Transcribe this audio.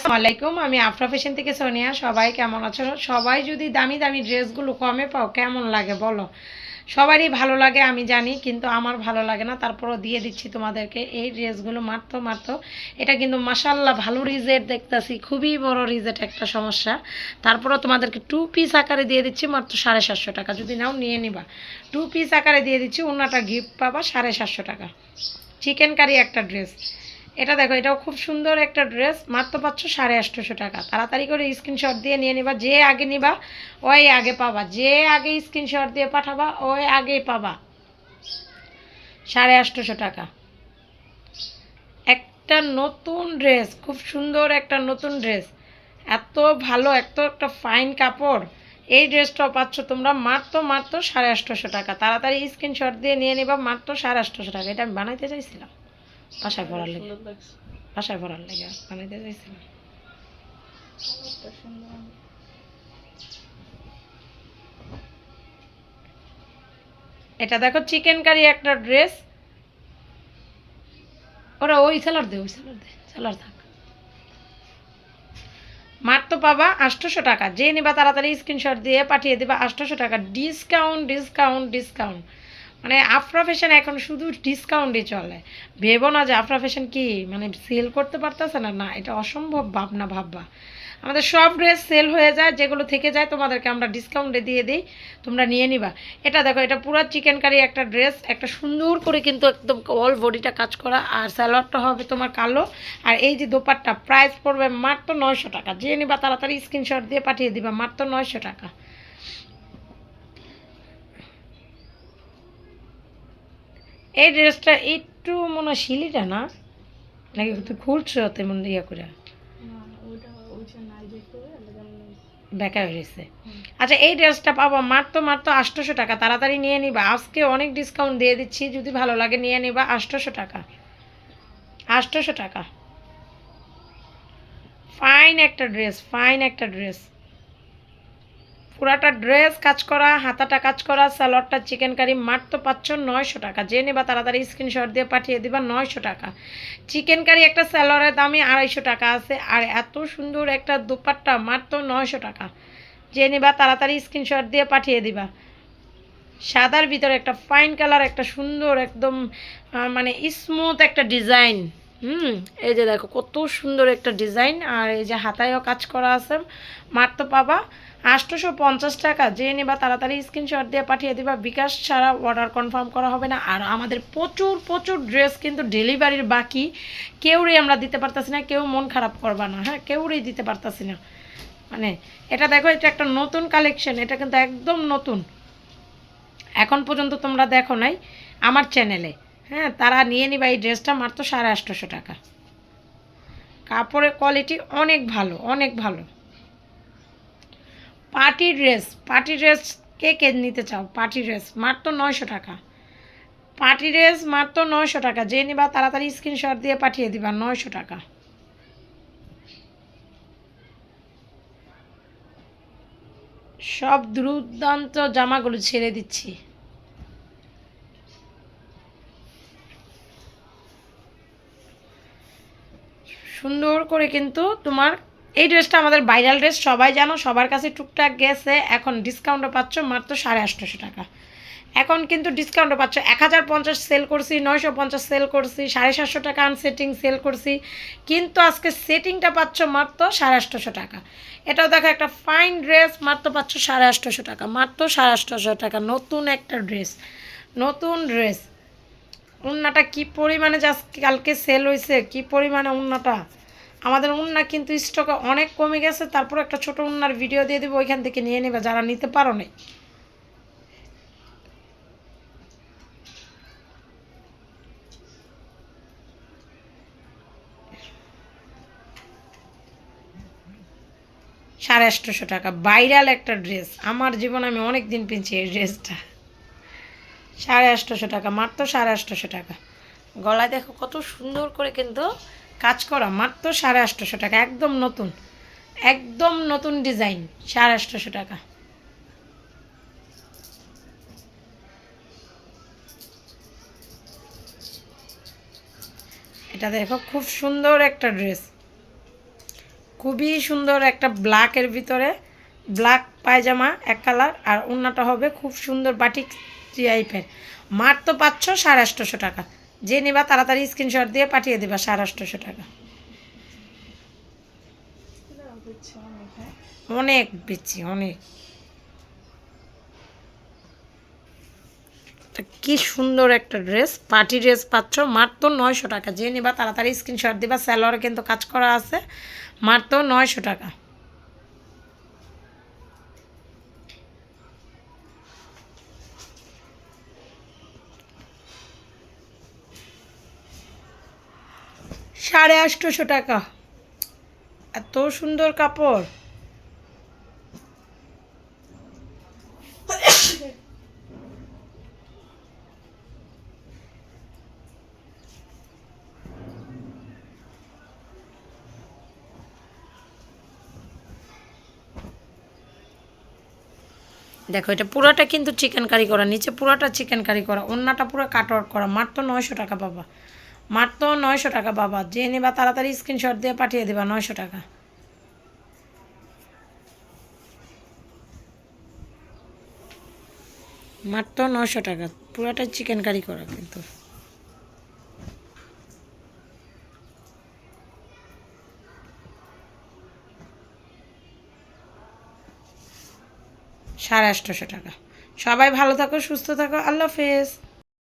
আসসালামাইকুম আমি আফরা ফ্যাশন থেকে সোনিয়া। সবাই কেমন আছো? সবাই যদি দামি দামি ড্রেসগুলো কমে পাও, কেমন লাগে বলো? সবারই ভালো লাগে, আমি জানি, কিন্তু আমার ভালো লাগে না। তারপরও দিয়ে দিচ্ছি তোমাদেরকে এই ড্রেসগুলো মারতো মারতো এটা কিন্তু মাসাল্লাহ ভালো রিজেট দেখতেছি, খুবই বড় রিজেট একটা সমস্যা। তারপরও তোমাদেরকে টু পিস আকারে দিয়ে দিচ্ছি মাত্র সাড়ে সাতশো টাকা। যদি নাও, নিয়ে নিবা। টু পিস আকারে দিয়ে দিচ্ছি অন্যটা গিফট পাবা সাড়ে সাতশো টাকা। চিকেন কারি একটা ড্রেস এটা দেখো, এটাও খুব সুন্দর একটা ড্রেস মাত্র পাচ্ছ সাড়ে আটশোশো টাকা। তাড়াতাড়ি করে স্ক্রিনশট দিয়ে নিয়ে নিবা, যে আগে নিবা, ওই আগে পাবা। যে আগে স্ক্রিনশট দিয়ে পাঠাবা, ওই আগেই পাবা। সাড়ে আটশোশো টাকা। একটা নতুন ড্রেস খুব সুন্দর একটা নতুন ড্রেস এত ভালো, এত একটা ফাইন কাপড়। এই ড্রেসটাও পাচ্ছ তোমরা মাত্র মাত্র সাড়ে আটশোশো টাকা। তাড়াতাড়ি স্ক্রিনশট দিয়ে নিয়ে নিবা, মাত্র সাড়ে আটশোশো টাকা। এটা আমি বানাইতে চাইছিলাম। বাসায় পড়ার লেগে। বাসায় পড়ার লেগে বানাইতে চাইছিলাম এটা দেখো চিকেন কারি একটা ড্রেস ওরা ওই সেলার দে ওই সেলার দে সেলার থাক। মাত্র পাবা আটশোশো টাকা। যে নিবা তাড়াতাড়ি স্ক্রিনশট দিয়ে পাঠিয়ে দেবা আটশোশো টাকা। ডিসকাউন্ট ডিসকাউন্ট ডিসকাউন্ট মানে আফরা ফ্যাশন এখন শুধু ডিসকাউন্টই চলে। ভেবো না যে আফরা ফ্যাশন কি মানে সেল করতে পারতেছে না? না, এটা অসম্ভব ভাবনা, ভাববা। আমাদের সব ড্রেস সেল হয়ে যায়, যেগুলো থেকে যায়, তোমাদেরকে আমরা ডিসকাউন্টে দিয়ে দিই, তোমরা নিয়ে নিবা। এটা দেখো, এটা পুরো চিকেন কারি একটা ড্রেস একটা সুন্দর করে কিন্তু একদম অল বডিটা কাজ করা, আর স্যালোয়ারটা হবে তোমার কালো। আর এই যে দোপাট্টা প্রাইস পড়বে মাত্র নয়শো টাকা। যে নিবা তাড়াতাড়ি স্ক্রিনশট দিয়ে পাঠিয়ে দিবা, মাত্র নয়শো টাকা। এই ড্রেসটা একটু মনে হয় শিলিটা না? নাকি তুই খুলছো তেমন ইয়ে করে? বেকা হয়ে গেছে। আচ্ছা এই ড্রেসটা পাবো মাত্র মাত্র আটশোশো টাকা। তাড়াতাড়ি নিয়ে নিবা। আজকে অনেক ডিসকাউন্ট দিয়ে দিচ্ছি। যদি ভালো লাগে নিয়ে নিবা। আটশোশো টাকা। আটশোশো টাকা। ফাইন একটা ড্রেস ফাইন একটা ড্রেস পুরাটা ড্রেস কাজ করা, হাতাটা কাজ করা, স্যালোয়ারটা, চিকেন কারি মাত্র পাচ্ছ নয়শো টাকা। যে নেবা তাড়াতাড়ি স্ক্রিনশট দিয়ে পাঠিয়ে দিবা নয়শো টাকা। চিকেন কারি একটা স্যালোয়ারের দামই আড়াইশো টাকা আছে, আর এত সুন্দর একটা দুপাট্টা মাত্র নয়শো টাকা। যে নেবা তাড়াতাড়ি স্ক্রিনশট দিয়ে পাঠিয়ে দিবা। সাদার ভিতরে একটা ফাইন কালার একটা সুন্দর একদম মানে স্মুথ একটা ডিজাইন হুম, এই যে দেখো, কত সুন্দর একটা ডিজাইন, আর এই যে হাতায়ও কাজ করা আছে। মাত্র পাবা আটশোশো পঞ্চাশ টাকা, যে নেবা তাড়াতাড়ি স্ক্রিনশট দিয়ে পাঠিয়ে দিবা। বিকাশ ছাড়া অর্ডার কনফার্ম করা হবে না। আর আমাদের প্রচুর প্রচুর ড্রেস কিন্তু ডেলিভারির বাকি। কেউরই আমরা দিতে পারতাছি না, কেউ মন খারাপ করবা না হ্যাঁ? কেউরই দিতে পারতাছি না। মানে এটা দেখো, এটা একটা নতুন কালেকশন এটা কিন্তু একদম নতুন। এখন পর্যন্ত তোমরা দেখো নাই আমার চ্যানেলে হ্যাঁ তারা নিয়ে নিবা। এই ড্রেসটা মাত্র সাড়ে আটশোশো টাকা। কাপড়ের কোয়ালিটি অনেক ভালো অনেক ভালো। পার্টি ড্রেস পার্টি ড্রেস কে কে নিতে চাও? পার্টি ড্রেস মাত্র নয়শো টাকা। পার্টি ড্রেস মাত্র নয়শো টাকা। যে নিবা তাড়াতাড়ি স্ক্রিনশট দিয়ে পাঠিয়ে দিবা, নয়শো টাকা। সব দুর্দান্ত জামাগুলো ছেড়ে দিচ্ছি। সুন্দর করে কিন্তু তোমার এই ড্রেসটা আমাদের ভাইরাল ড্রেস, সবাই জানো, সবার কাছে টুকটাক গেছে, এখন ডিসকাউন্টও পাচ্ছ মাত্র সাড়ে আটশোশো টাকা। এখন কিন্তু ডিসকাউন্টও পাচ্ছ। এক হাজার পঞ্চাশ সেল করছি, নয়শো পঞ্চাশ সেল করছি, সাড়ে সাতশো টাকা আনসেটিং সেল করছি, কিন্তু আজকে সেটিংটা পাচ্ছ মাত্র সাড়ে আটশোশো টাকা। এটাও দেখো একটা ফাইন ড্রেস মাত্র পাচ্ছ সাড়ে আটশোশো টাকা, মাত্র সাড়ে আটশোশো টাকা। নতুন একটা ড্রেস নতুন ড্রেস উন্নাটা কি পরিমাণে জাস্ট কালকে সেল হয়েছে কি পরিমাণে উন্নাটা? আমাদের উন্না কিন্তু স্টকে অনেক কমে গেছে, তারপর একটা ছোট উন্নার ভিডিও দিয়ে দেবো, ওইখান থেকে নিয়ে নেবে, যারা নিতে পারো নাই। সাড়ে আটশোশো টাকা ভাইরাল একটা ড্রেস আমার জীবনে আমি অনেক দিন পেয়েছি এই ড্রেসটা সাড়ে আটশোশো টাকা, মাত্র সাড়ে আটশোশো টাকা। গলায় দেখো কত সুন্দর করে কিন্তু কাজ করা মাত্র সাড়ে আটশোশো টাকা, একদম নতুন। একদম নতুন ডিজাইন, সাড়ে আটশোশো টাকা। এটা দেখো, খুব সুন্দর একটা ড্রেস। খুবই সুন্দর একটা ব্ল্যাকের ভিতরে। ব্ল্যাক পায়জামা এক কালার, আর অন্যটা হবে খুব সুন্দর বাটিক টাইপের তো পাচ্ছ সাড়ে আটশোশো টাকা। যে নিবা তাড়াতাড়ি স্ক্রিনশট দিয়ে পাঠিয়ে দেবা সাড়ে আটশোশো টাকা। অনেক বেচি, অনেক। কি সুন্দর একটা ড্রেস, পার্টি ড্রেস পাচ্ছ, মাত্র নয়শো টাকা। যে নিবা তাড়াতাড়ি স্ক্রিনশট দিবা স্যালোয়ারে কিন্তু কাজ করা আছে, মাত্র নয়শো টাকা। সাড়ে আটশোশো টাকা। এত সুন্দর কাপড়। দেখো, এটা পুরোটা কিন্তু চিকেন কারি করা, নিচে পুরোটা চিকেন কারি করা অন্যটা পুরো কাটওয়ার্ক করা, মাত্র নয়শো টাকা বাবা। মাত্র নয়শো টাকা বাবা। যে নেবা তাড়াতাড়ি স্ক্রিনশট দিয়ে পাঠিয়ে দেবা নয়শো টাকা। মাত্র নয়শো টাকা। পুরোটা চিকেন কারি করা কিন্তু। সাড়ে আটশোশো টাকা। সবাই ভালো থাকো, সুস্থ থাকো। আল্লাহ হাফেজ।